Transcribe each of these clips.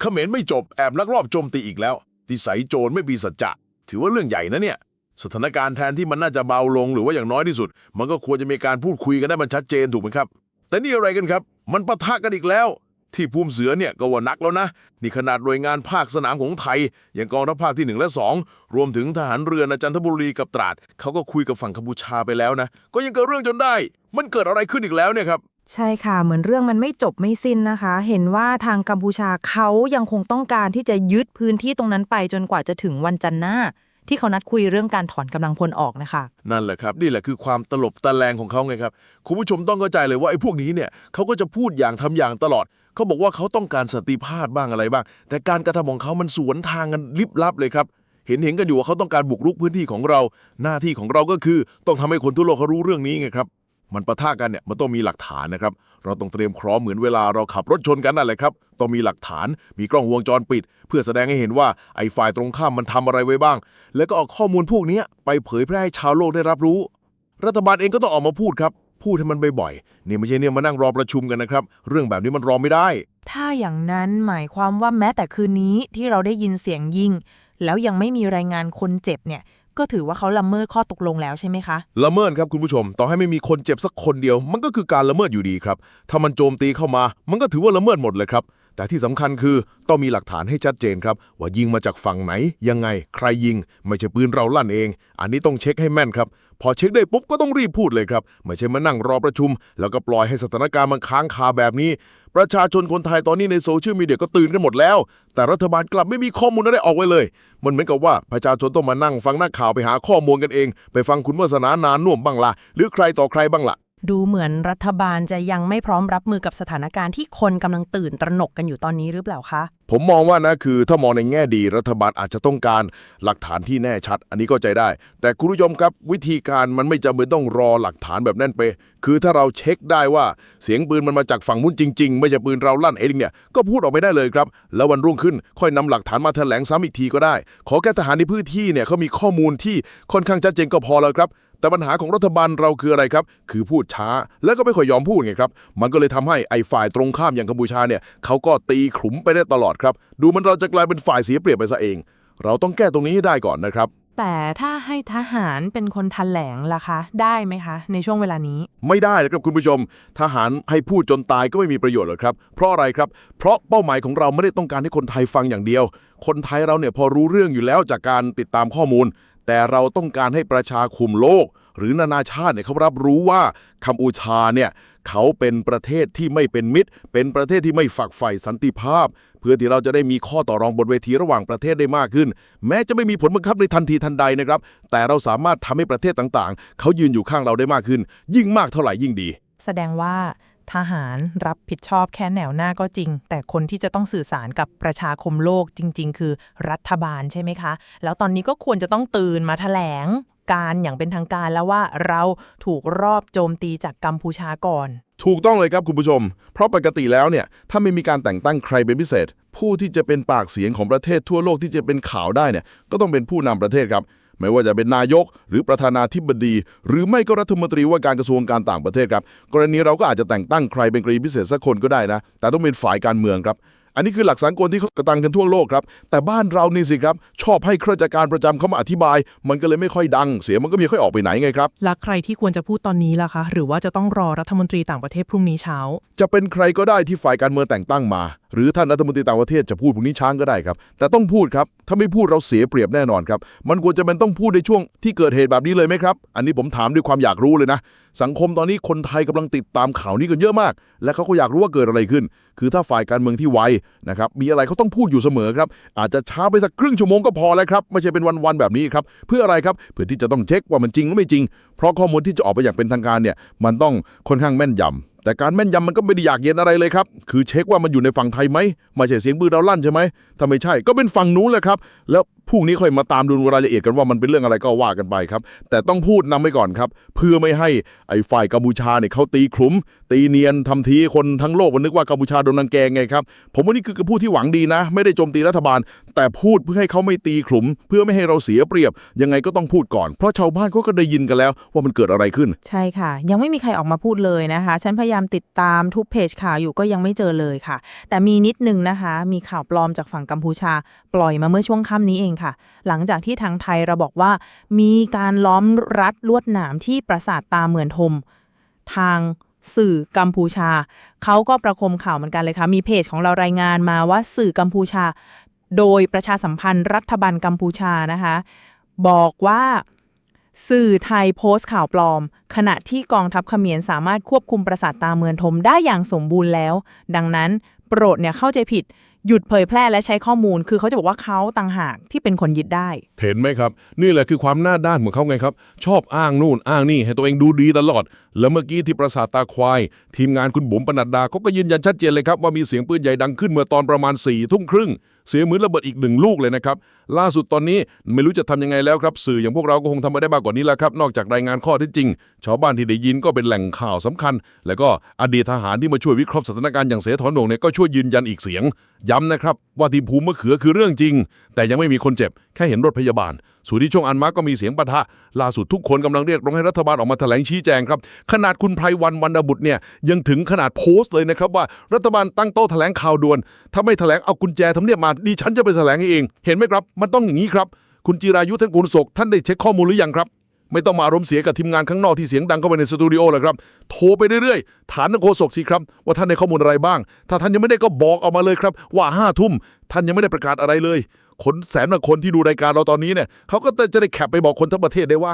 เขมรไม่จบแอบลักลอบโจมตีอีกแล้วติสัยโจรไม่มีสัจจะ ถือว่าเรื่องใหญ่นะเนี่ย สถานการณ์แทนที่มันน่าจะเบาลงหรือว่าอย่างน้อยที่สุด มันก็ควรจะมีการพูดคุยกันได้มันชัดเจนถูกไหมครับ แต่นี่อะไรกันครับ มันปะทะกันอีกแล้ว ที่ภูมิเสือเนี่ยก็ว่านักแล้วนะ นี่ขนาดหน่วยงานภาคสนามของไทย อย่างกองทัพภาคที่ 1 และ 2 รวมถึงทหารเรือนะจันทบุรีกับตราดเขาก็คุยกับฝั่งกัมพูชาไปแล้วนะ ก็ยังเกิดเรื่องจนได้ มันเกิดอะไรขึ้นอีกแล้วเนี่ยครับ ใช่ค่ะ เหมือนเรื่องมันไม่จบไม่สิ้นนะคะ เห็นว่าทางกัมพูชาเขายังคงต้องการที่จะยึดพื้นที่ตรงนั้นไปจนกว่าจะถึงวันจันทร์หน้า ที่เขานัดคุยเรื่องการถอนกำลังพลออกนะคะ นั่นแหละครับ นี่แหละคือความตลบตะแลงของเขาไงครับ คุณผู้ชมต้องเข้าใจเลยว่าไอ้พวกนี้เนี่ยเขาก็จะพูดอย่างทำอย่างตลอด เขาบอกว่าเขาต้องการสติภาพบ้างอะไรบ้าง แต่การกระทำของเขามันสวนทางกันลิบลับเลยครับเห็นเห็นกันอยู่ว่าเขาต้องการบุกรุกพื้นที่ของเรา หน้าที่ของเราก็คือ ต้องทำให้คนทั่วโลกเขารู้เรื่องนี้ไงครับ มันปะทะกันเนี่ยมันต้องมีหลักฐานนะครับ เราต้องเตรียมพร้อมเหมือนเวลาเราขับรถชนกันนั่นแหละครับ ต้องมีหลักฐาน มีกล้องวงจรปิด เพื่อแสดงให้เห็นว่าไอ้ฝ่ายตรงข้ามมันทำอะไรไว้บ้าง แล้วก็เอาข้อมูลพวกนี้ไปเผยแพร่ให้ชาวโลกได้รับรู้ รัฐบาลเองก็ต้องออกมาพูดครับ พูดให้มันบ่อยๆ นี่ไม่ใช่เนี่ยมานั่งรอประชุมกันนะครับ เรื่องแบบนี้มันรอไม่ได้ ถ้าอย่างนั้นหมายความว่าแม้แต่คืนนี้ที่เราได้ยินเสียงยิง แล้วยังไม่มีรายงานคนเจ็บเนี่ย ก็ถือว่าเขาละเมิดข้อตกลงแล้วใช่ไหมคะ ละเมิดครับคุณผู้ชม ต่อให้ไม่มีคนเจ็บสักคนเดียว มันก็คือการละเมิดอยู่ดีครับ ถ้ามันโจมตีเข้ามา มันก็ถือว่าละเมิดหมดเลยครับ แต่ที่สำคัญคือต้องมีหลักฐานให้ชัดเจนครับ ว่ายิงมาจากฝั่งไหน ยังไง ใครยิง ไม่ใช่ปืนเราลั่นเอง อันนี้ต้องเช็คให้แม่นครับ พอเช็คได้ปุ๊บก็ต้องรีบพูดเลยครับ ไม่ใช่มานั่งรอประชุม แล้วก็ปล่อยให้สถานการณ์มันค้างคาแบบนี้ ประชาชนคนไทยตอนนี้ในโซเชียลมีเดียก็ตื่นกันหมดแล้ว แต่รัฐบาลกลับไม่มีข้อมูลอะไรออกไว้เลย มันเหมือนกับว่าประชาชนต้องมานั่งฟังนักข่าวไปหาข้อมูลกันเอง ไปฟังคุณวาสนานานน่วมบ้างละหรือใครต่อใครบ้างละ ดูเหมือนรัฐบาลจะยังไม่พร้อมรับมือกับสถานการณ์ที่คนกำลังตื่นตระหนกกันอยู่ตอนนี้หรือเปล่าคะ ผมมองว่านะคือถ้ามองในแง่ดีรัฐบาลอาจจะต้องการหลักฐานที่แน่ชัด อันนี้ก็ใจได้ แต่คุณผู้ชมครับวิธีการมันไม่จำเป็นต้องรอหลักฐานแบบแน่นเปคือถ้าเราเช็คได้ว่าเสียงปืนมันมาจากฝั่งมุ้นจริง ๆ ไม่ใช่ปืนเราลั่นเองเนี่ยก็พูดออกไปได้เลยครับ แล้ววันรุ่งขึ้นค่อยนำหลักฐานมาแถลงซ้ำอีกทีก็ได้ ขอแค่ทหารในพื้นที่เนี่ยเขามีข้อมูลที่ค่อนข้างชัดเจนก็พอแล้วครับ แต่ปัญหาของรัฐบาลเราคืออะไรครับ คือพูดช้า แล้วก็ไม่ค่อยยอมพูดไงครับ มันก็เลยทำให้ไอ้ฝ่ายตรงข้ามอย่างกัมพูชาเนี่ยเขาก็ตีขลุ่มไปได้ตลอดครับ ดูมันเราจะกลายเป็นฝ่ายเสียเปรียบไปซะเอง เราต้องแก้ตรงนี้ให้ได้ก่อนนะครับ แต่ถ้าให้ทหารเป็นคนแถลงล่ะคะ ได้ไหมคะ ในช่วงเวลานี้ ไม่ได้นะครับคุณผู้ชม ทหารให้พูดจนตายก็ไม่มีประโยชน์หรอกครับ เพราะอะไรครับ เพราะเป้าหมายของเราไม่ได้ต้องการให้คนไทยฟังอย่างเดียว คนไทยเราเนี่ยพอรู้เรื่องอยู่แล้วจากการติดตามข้อมูล แต่เราต้องการให้ประชาคมโลก หรือนานาชาติเนี่ยเขารับรู้ว่ากัมพูชาเนี่ยเขาเป็นประเทศที่ไม่เป็นมิตร เป็นประเทศที่ไม่ฝักใฝ่สันติภาพ เพื่อที่เราจะได้มีข้อต่อรองบนเวทีระหว่างประเทศได้มากขึ้น แม้จะไม่มีผลบังคับในทันทีทันใดนะครับ แต่เราสามารถทำให้ประเทศต่างๆ เขายืนอยู่ข้างเราได้มากขึ้น ยิ่งมากเท่าไหร่ยิ่งดี แสดงว่า ทหารรับผิดชอบแค่แนวหน้าก็จริง แต่คนที่จะต้องสื่อสารกับประชาคมโลกจริง ๆ คือรัฐบาลใช่ไหมคะ แล้วตอนนี้ก็ควรจะต้องตื่นมาแถลงการอย่างเป็นทางการแล้วว่าเราถูกรอบโจมตีจากกัมพูชาก่อน ถูกต้องเลยครับคุณผู้ชม เพราะปกติแล้วเนี่ย ถ้าไม่มีการแต่งตั้งใครเป็นพิเศษ ผู้ที่จะเป็นปากเสียงของประเทศทั่วโลกที่จะเป็นข่าวได้เนี่ยก็ต้องเป็นผู้นำประเทศครับ ไม่ว่าจะเป็นนายกหรือประธานาธิบดี หรือไม่ก็รัฐมนตรีว่าการกระทรวงการต่างประเทศครับ กรณีเราก็อาจจะแต่งตั้งใครเป็นกรณีพิเศษสักคนก็ได้นะ แต่ต้องเป็นฝ่ายการเมืองครับ อันนี้คือหลักสากลที่เขากระตังกันทั่วโลกครับ แต่บ้านเรานี่สิครับ ชอบให้ข้าราชการประจำเขามาอธิบาย มันก็เลยไม่ค่อยดัง เสียงมันก็ไม่ค่อยออกไปไหนไงครับ และใครที่ควรจะพูดตอนนี้ล่ะคะ หรือว่าจะต้องรอรัฐมนตรีต่างประเทศพรุ่งนี้เช้า จะเป็นใครก็ได้ที่ฝ่ายการเมืองแต่งตั้งมาหรือท่านรัฐมนตรีต่างประเทศจะพูดพรุ่งนี้ช้างก็ได้ครับ แต่ต้องพูดครับ ถ้าไม่พูดเราเสียเปรียบแน่นอนครับ มันควรจะเป็นต้องพูดในช่วงที่เกิดเหตุแบบนี้เลยไหมครับ อันนี้ผมถามด้วยความอยากรู้เลยนะ สังคมตอนนี้คนไทยกำลังติดตามข่าวนี้กันเยอะมาก และเขาก็อยากรู้ว่าเกิดอะไรขึ้น คือถ้าฝ่ายการเมืองที่ไวนะครับ มีอะไรเขาต้องพูดอยู่เสมอครับ อาจจะช้าไปสักครึ่งชั่วโมงก็พอแล้วครับ ไม่ใช่เป็นวันๆแบบนี้ครับ เพื่ออะไรครับ เพื่อที่จะต้องเช็คว่ามันจริงหรือไม่จริง เพราะข้อมูลที่จะออกไปอย่างเป็นทางการเนี่ย มันต้องค่อนข้างแม่นยำ แต่การแม่นยำมันก็ไม่ได้อยากเย็นอะไรเลยครับ คือเช็คว่ามันอยู่ในฝั่งไทยไหมไม่ใช่เสียงปืนเราลั่นใช่ไหมถ้าไม่ใช่ก็เป็นฝั่งนู้นแหละครับ แล้ว พรุ่งนี้ค่อยมาตามดูรายละเอียดกันว่ามันเป็นเรื่องอะไรก็ว่ากันไปครับ แต่ต้องพูดนำไว้ก่อนครับ เพื่อไม่ให้ไอ้ฝ่ายกัมพูชาเนี่ยเขาตีขลุ่มตีเนียนทำทีคนทั้งโลกมันนึกว่ากัมพูชาโดนรังแกไงครับ ผมว่านี่คือผู้ที่หวังดีนะ ไม่ได้โจมตีรัฐบาล แต่พูดเพื่อให้เขาไม่ตีขลุ่มเพื่อไม่ให้เราเสียเปรียบ ยังไงก็ต้องพูดก่อน เพราะชาวบ้านเขาก็ได้ยินกันแล้ว ว่ามันเกิดอะไรขึ้น ใช่ค่ะ ยังไม่มีใครออกมาพูดเลยนะคะ ฉันพยายามติดตามทุกเพจข่าวอยู่ก็ยังไม่เจอเลยค่ะ แต่มีนิดนึงนะคะ มีข่าวปลอมจากฝั่งกัมพูชา ปล่อยมาเมื่อช่วงค่ำนี้เองค่ะ หลังจากที่ทางไทยเราบอกว่า มีการล้อมรัดลวดหนามที่ปราสาทตาเหมือนทม ทางสื่อกัมพูชา เขาก็ประคมข่าวเหมือนกันเลยค่ะ มีเพจของเรารายงานมาว่าสื่อกัมพูชา โดยประชาสัมพันธ์รัฐบาลกัมพูชานะคะ บอกว่าสื่อไทยโพสต์ข่าวปลอม ขณะที่กองทัพเขมรสามารถควบคุมปราสาทตาเมืองทมได้อย่างสมบูรณ์แล้ว ดังนั้นโปรดเนี่ยเข้าใจผิด หยุดเผยแพร่และใช้ข้อมูล คือเขาจะบอกว่าเขาต่างหากที่เป็นคนยึดได้ เห็นไหมครับ นี่แหละคือความหน้าด้านของเขาไงครับ ชอบอ้างนู่นอ้างนี่ให้ตัวเองดูดีตลอด แล้วเมื่อกี้ที่ปราสาทตาควาย ทีมงานคุณบุ๋มปนัดดาเขาก็ยืนยันชัดเจนเลยครับว่ามีเสียงปืนใหญ่ดังขึ้นเมื่อตอนประมาณ4ี่ทุ่มครึ่งเสียงเหมือนระเบิดอีกหนึ่งลูกเลยนะครับ ล่าสุดตอนนี้ไม่รู้จะทำยังไงแล้วครับ สื่ออย่างพวกเราก็คงทำไม่ได้มากกว่านี้แล้วครับ นอกจากรายงานข้อที่จริง ชาวบ้านที่ได้ยินก็เป็นแหล่งข่าวสำคัญ แล้วก็อดีตทหารที่มาช่วยวิเคราะห์สถานการณ์อย่างเสถอนโหน่งเนี่ยก็ช่วยยืนยันอีกเสียง ย้ำนะครับว่าที่ภูมิมะเขือคือเรื่องจริง แต่ยังไม่มีคนเจ็บแค่เห็นรถพยาบาลส่วนที่ช่วงอันมาก็มีเสียงปะทะล่าสุดทุกคนกำลังเรียกร้องให้รัฐบาลออกมาแถลงชี้แจงครับ ขนาดคุณไพรวันวรรณบุตรเนี่ยยังถึงขนาดโพสต์เลยนะครับว่ารัฐบาลตั้งโต๊ะแถลงข่าวด่วนถ้าไม่แถลงเอากุญแจทำเนียบมาดิฉันจะไปแถลงเอง เห็นไหมครับมันต้องอย่างนี้ครับ คุณจิรายุท่านกุลศกท่านได้เช็คข้อมูลหรือยังครับ ไม่ต้องมาอารมณ์เสียกับทีมงานข้างนอกที่เสียงดังเข้าไปในสตูดิโอเลยครับ โทรไปเรื่อยๆ ถามนักโฆษกสิครับ ว่าท่านได้ข้อมูลอะไรบ้าง ถ้าท่านยังไม่ได้ก็บอกออกมาเลยครับ ว่าห้าทุ่มท่านยังไม่ได้ประกาศอะไรเลยคนแสนกว่าคนที่ดูรายการเราตอนนี้เนี่ยเขาก็จะได้แคปไปบอกคนทั้งประเทศได้ว่า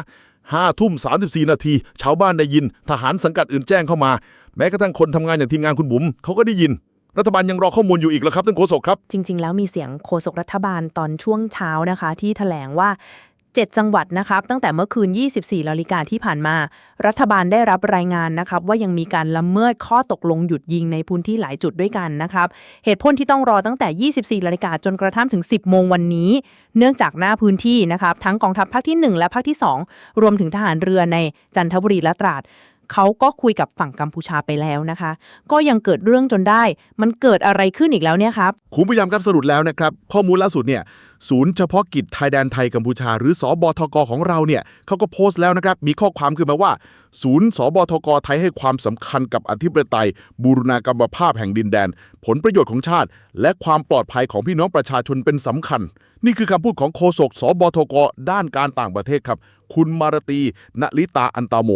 ห้าทุ่มสามสิบสี่นาทีชาวบ้านได้ยิน ทหารสังกัดอื่นแจ้งเข้ามา แม้กระทั่งคนทำงานอย่างทีมงานคุณบุ๋มเขาก็ได้ยิน รัฐบาลยังรอข้อมูลอยู่อีกแล้วครับท่านโฆษกครับ จริง ๆ แล้วมีเสียงโฆษกรัฐบาลตอนช่วงเช้านะคะ ที่แถลงว่า 7 จังหวัดนะครับ ตั้งแต่เมื่อคืน 24นาฬิกาที่ผ่านมา รัฐบาลได้รับรายงานนะครับ ว่ายังมีการละเมิดข้อตกลงหยุดยิงในพื้นที่หลายจุดด้วยกันนะครับ เหตุผลที่ต้องรอตั้งแต่ 24นาฬิกาจนกระทั่งถึง 10 โมงวันนี้ เนื่องจากหน้าพื้นที่นะครับทั้งกองทัพภาคที่ 1 และภาคที่ 2 รวมถึงทหารเรือในจันทบุรีและตราด เขาก็คุยกับฝั่งกัมพูชาไปแล้วนะคะ ก็ยังเกิดเรื่องจนได้ มันเกิดอะไรขึ้นอีกแล้วเนี่ยครับคุณผู้ชมครับสรุปแล้วนะครับ ข้อมูลล่าสุดเนี่ยศูนย์เฉพาะกิจไทยแดนไทยกัมพูชา หรือสอบทกของเราเนี่ยเขาก็โพสต์แล้วนะครับ มีข้อความขึ้นมาว่า ศูนย์สบทกไทยให้ความสำคัญกับอธิปไตย บูรณาการมภาพแห่งดินแดน ผลประโยชน์ของชาติ และความปลอดภัยของพี่น้องประชาชนเป็นสำคัญ นี่คือคำพูดของโฆษกสบทกด้านการต่างประเทศครับ คุณมารตีณลิตาอันตาโม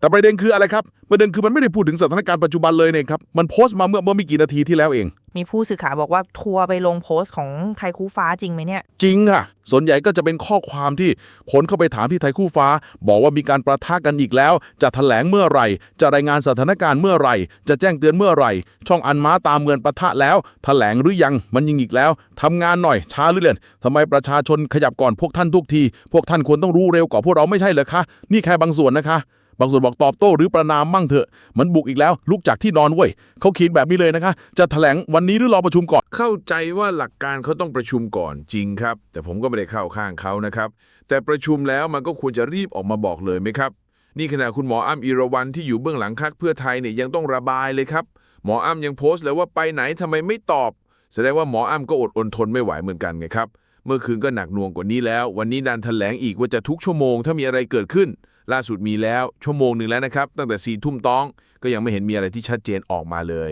แต่ประเด็นคืออะไรครับ ประเด็นคือมันไม่ได้พูดถึงสถานการณ์ปัจจุบันเลยเนี่ยครับ มันโพสต์มาเมื่อเมื่อไม่กี่นาทีที่แล้วเอง มีผู้สื่อข่าวบอกว่าทัวร์ไปลงโพสต์ของไทยคู่ฟ้าจริงไหมเนี่ย จริงค่ะ ส่วนใหญ่ก็จะเป็นข้อความที่คนเข้าไปถามที่ไทยคู่ฟ้า บอกว่ามีการประทะกันอีกแล้ว จะแถลงเมื่อไหร่ จะรายงานสถานการณ์เมื่อไหร่ จะแจ้งเตือนเมื่อไหร่ ช่องอันม้าตามเงินประทะแล้ว แถลงหรือยัง มันยิงอีกแล้วทำงานหน่อยช้าหรือเล่นทำไมประชาชนขยับก่อนพวกท่านทุกที พวกท่านควรต้องรู้เร็วกว่าพวกเราไม่ใช่เหรอคะ นี่แค่บางส่วนนะคะ บางส่วนบอกตอบโต้หรือประนามมั่งเถอะ มันบุกอีกแล้วลุกจากที่นอนเว้ยเขาเขียนแบบนี้เลยนะคะ จะแถลงวันนี้หรือรอประชุมก่อน เข้าใจว่าหลักการเขาต้องประชุมก่อนจริงครับ แต่ผมก็ไม่ได้เข้าข้างเขานะครับ แต่ประชุมแล้วมันก็ควรจะรีบออกมาบอกเลยไหมครับ นี่ขณะคุณหมออ้ำอีรวันที่อยู่เบื้องหลังคักเพื่อไทยเนี่ยยังต้องระบายเลยครับ หมออ้ำยังโพสต์เลยว่าไปไหนทำไมไม่ตอบ แสดงว่าหมออ้ำก็อดอดทนไม่ไหวเหมือนกันไงครับเมื่อคืนก็หนักหน่วงกว่านี้แล้ว วันนี้ดันแถลงอีกว่าจะทุกชั่วโมงถ้ามีอะไรเกิดขึ้น ล่าสุดมีแล้วชั่วโมงหนึ่งแล้วนะครับ ตั้งแต่สี่ทุ่มต้องก็ยังไม่เห็นมีอะไรที่ชัดเจนออกมาเลย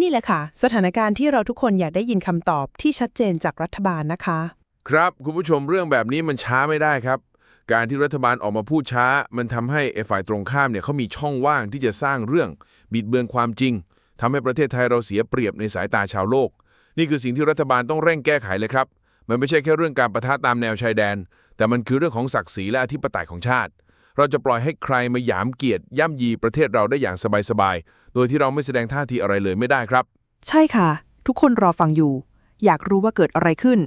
นี่แหละค่ะ สถานการณ์ที่เราทุกคนอยากได้ยินคำตอบที่ชัดเจนจากรัฐบาลนะคะ ครับคุณผู้ชมเรื่องแบบนี้มันช้าไม่ได้ครับ การที่รัฐบาลออกมาพูดช้า มันทำให้ไอ้ฝ่ายตรงข้ามเนี่ยเขามีช่องว่างที่จะสร้างเรื่อง บิดเบือนความจริงทำให้ประเทศไทยเราเสียเปรียบในสายตาชาวโลก นี่คือสิ่งที่รัฐบาลต้องเร่งแก้ไขเลยครับ มันไม่ใช่แค่เรื่องการประทะตามแนวชายแดน แต่มันคือเรื่องของศักดิ์ศรีและอธิปไตยของชาติ เราจะปล่อยให้ใครมาหยามเกียรติย่ำยีประเทศเราได้อย่างสบายๆ โดยที่เราไม่แสดงท่าทีอะไรเลยไม่ได้ครับ ใช่ค่ะ ทุกคนรอฟังอยู่ อยากรู้ว่าเกิดอะไรขึ้น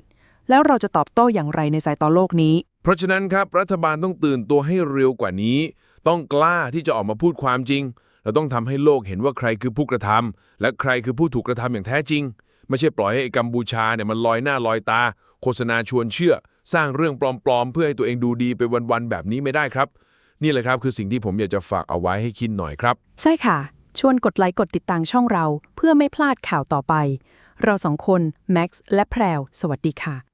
แล้วเราจะตอบโต้อย่างไรในสายตาโลกนี้ เพราะฉะนั้นครับรัฐบาลต้องตื่นตัวให้เร็วกว่านี้ ต้องกล้าที่จะออกมาพูดความจริง เราต้องทำให้โลกเห็นว่าใครคือผู้กระทำและใครคือผู้ถูกกระทำอย่างแท้จริง ไม่ใช่ปล่อยให้กัมพูชาเนี่ยมันลอยหน้าลอยตา โฆษณาชวนเชื่อ สร้างเรื่องปลอมๆ เพื่อให้ตัวเองดูดีไปวันๆแบบนี้ไม่ได้ครับ นี่แหละครับคือสิ่งที่ผมอยากจะฝากเอาไว้ให้คิดหน่อยครับ ใช่ค่ะ ชวนกดไลค์กดติดตามช่องเรา เพื่อไม่พลาดข่าวต่อไป เราสองคน แม็กซ์และแพรว สวัสดีค่ะ